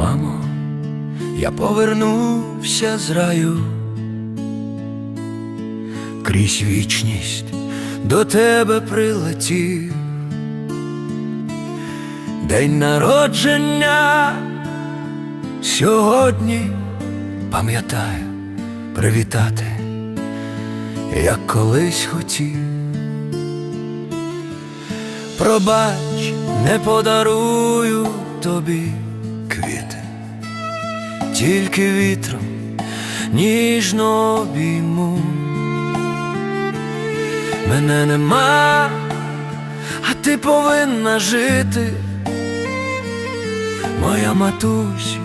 мамо, я повернувся з раю. Крізь вічність до тебе прилетів. День народження сьогодні пам'ятаю привітати, як колись хотів. Пробач, не подарую тобі квіти, тільки вітром ніжно обійму. Мене нема, а ти повинна жити, моя матусю,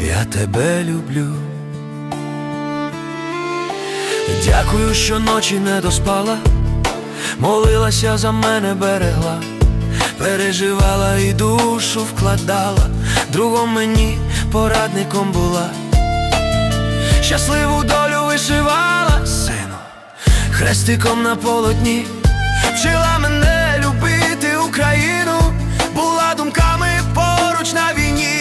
я тебе люблю. Дякую, що ночі не доспала, молилася за мене берегла, переживала і душу вкладала, другом мені порадником була, щасливу долю вишивала, сину, хрестиком на полотні, вчила мене любити Україну, була думками поруч на війні.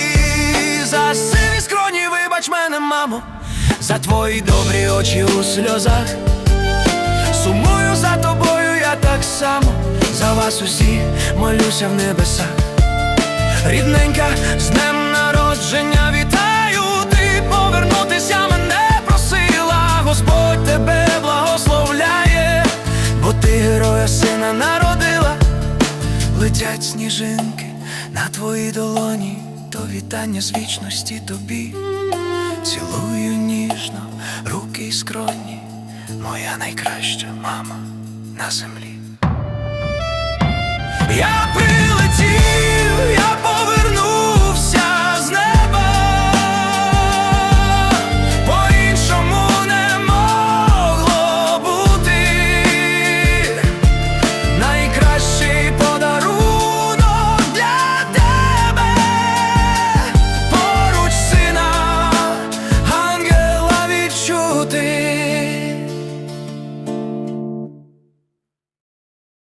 За сиві скроні, вибач мене, мамо, за твої добрі очі у сльозах. Сумую за тобою, я так само, за вас усі молюся в небесах. Рідненька, з днем народження вітаю, ти повернутися мене просила, Господь тебе благословляє, бо ти героя сина народила, летять сніжинки на твоїй долоні, то вітання з вічності тобі. Цілую ніжно руки й скроні, моя найкраща мама на землі. Я я